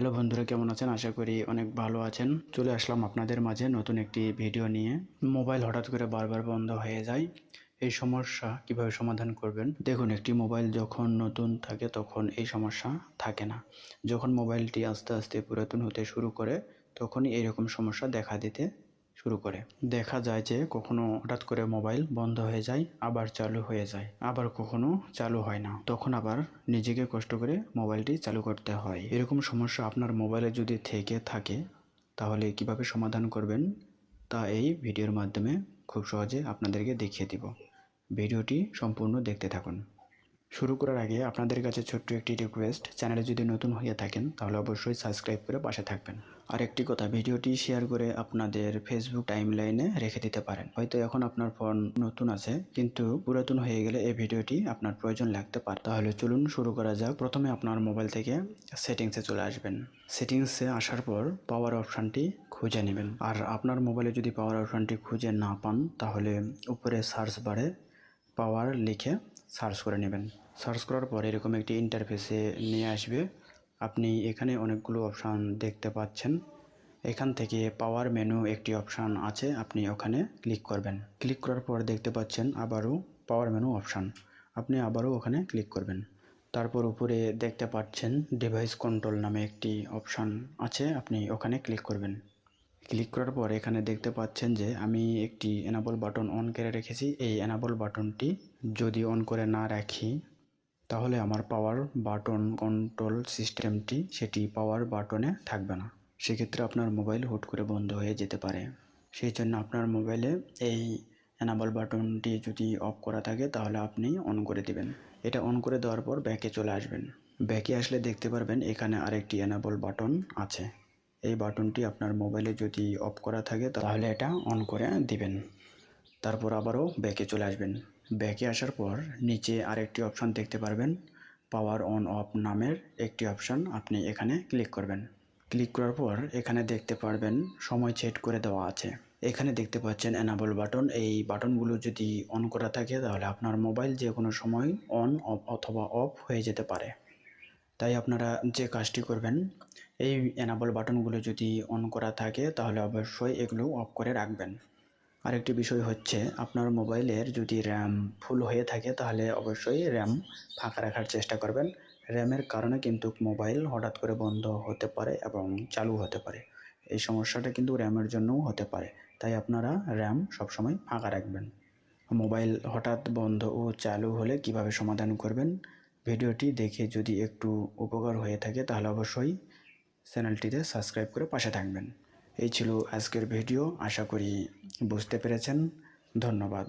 Hello বন্ধুরা, কেমন আছেন? আশা করি অনেক ভালো আছেন। চলে আসলাম আপনাদের মাঝে নতুন একটি ভিডিও নিয়ে। মোবাইল হঠাৎ করে বারবার বন্ধ হয়ে যায়। এই সমস্যা কীভাবে সমাধান করবেন? দেখুন, একটি মোবাইল যখন নতুন থাকে তখন এই সমস্যা থাকে না। যখন মোবাইলটি আস্তে আস্তে পুরাতন হতে শুরু করে, তখনই এরকম সমস্যা দেখা দিতে শুরু করে। দেখা যায় যে কখনো হঠাৎ করে মোবাইল বন্ধ হয়ে যায়, আবার চালু হয়ে যায়, আবার কখনো চালু হয় না। তখন আবার নিজেকে কষ্ট করে মোবাইলটি চালু করতে হয়। এরকম সমস্যা আপনার মোবাইলে যদি থেকে থাকে, তাহলে কীভাবে সমাধান করবেন? তা এই ভিডিওর মাধ্যমে খুব সহজে আপনাদেরকে দেখিয়ে দিব। ভিডিওটি সম্পূর্ণ দেখতে থাকুন। শুরু করার আগে আপনাদের কাছে ছোট্ট একটি রিকোয়েস্ট চ্যানেলে যদি নতুন হয়ে থাকেন, তাহলে অবশ্যই সাবস্ক্রাইব করে পাশে থাকবেন। আর একটি কথা, ভিডিওটি শেয়ার করে আপনাদের ফেসবুক টাইমলাইনে রেখে দিতে পারেন। হয়তো এখন আপনার ফোন নতুন আছে, কিন্তু পুরাতন হয়ে গেলে এই ভিডিওটি আপনার প্রয়োজন লাগতে পারে। তাহলে চলুন শুরু করা যাক। প্রথমে আপনার মোবাইল থেকে সেটিংসে চলে আসবেন। সেটিংসে আসার পর পাওয়ার অপশানটি খুঁজে নেবেন। আর আপনার মোবাইলে যদি পাওয়ার অপশানটি খুঁজে না পান, তাহলে উপরে সার্চ বারে পাওয়ার লিখে সার্চ করে নেবেন। সার্চ করার পর এরকম একটি ইন্টারফেসে নিয়ে আসবে। আপনি এখানে অনেকগুলো অপশান দেখতে পাচ্ছেন। এখান থেকে পাওয়ার মেনু একটি অপশান আছে, আপনি ওখানে ক্লিক করবেন। ক্লিক করার পর দেখতে পাচ্ছেন আবারও পাওয়ার মেনু অপশান আপনি আবারও ওখানে ক্লিক করবেন। তারপর উপরে দেখতে পাচ্ছেন ডিভাইস কন্ট্রোল নামে একটি অপশান আছে, আপনি ওখানে ক্লিক করবেন। ক্লিক করার পর এখানে দেখতে পাচ্ছেন যে আমি একটি এনাবল বাটন অন করে রেখেছি। এই এনাবল বাটনটি যদি অন করে না রাখি তাহলে আমার পাওয়ার বাটন কন্ট্রোল সিস্টেমটি সেটি পাওয়ার বাটনে থাকবে না। সেক্ষেত্রে আপনার মোবাইল হুট করে বন্ধ হয়ে যেতে পারে। সেই জন্য আপনার মোবাইলে এই অ্যানাবল বাটনটি যদি অফ করা থাকে, তাহলে আপনি অন করে দিবেন। এটা অন করে দেওয়ার পর ব্যাকে চলে আসবেন। ব্যাকে আসলে দেখতে পারবেন এখানে আরেকটি অ্যানাবল বাটন আছে। এই বাটনটি আপনার মোবাইলে যদি অফ করা থাকে, তাহলে এটা অন করে দিবেন। তারপর আবারও ব্যাকে চলে আসবেন। ব্যাকে আসার পর নিচে আরেকটি অপশান দেখতে পারবেন। পাওয়ার অন অফ নামের একটি অপশান আপনি এখানে ক্লিক করবেন। ক্লিক করার পর এখানে দেখতে পারবেন সময় সেট করে দেওয়া আছে। এখানে দেখতে পাচ্ছেন অ্যানাবল বাটন এই বাটনগুলো যদি অন করা থাকে তাহলে আপনার মোবাইল যে কোনো সময় অন অফ অথবা অফ হয়ে যেতে পারে। তাই আপনারা যে কাজটি করবেন, এই অ্যানাবল বাটনগুলো যদি অন করা থাকে তাহলে অবশ্যই এগুলো অফ করে রাখবেন। আরেকটি বিষয় হচ্ছে আপনার মোবাইলের যদি র্যাম ফুল হয়ে থাকে, তাহলে অবশ্যই র্যাম ফাঁকা রাখার চেষ্টা করবেন। র্যামের কারণে কিন্তু মোবাইল হঠাৎ করে বন্ধ হতে পারে এবং চালু হতে পারে। এই সমস্যাটা কিন্তু র্যামের জন্যও হতে পারে। তাই আপনারা র্যাম সবসময় ফাঁকা রাখবেন। মোবাইল হঠাৎ বন্ধ ও চালু হলে কীভাবে সমাধান করবেন? ভিডিওটি দেখে যদি একটু উপকার হয়ে থাকে, তাহলে অবশ্যই চ্যানেলটিতে সাবস্ক্রাইব করে পাশে থাকবেন। এই ছিল আজকের ভিডিও। আশা করি বুঝতে পেরেছেন। ধন্যবাদ।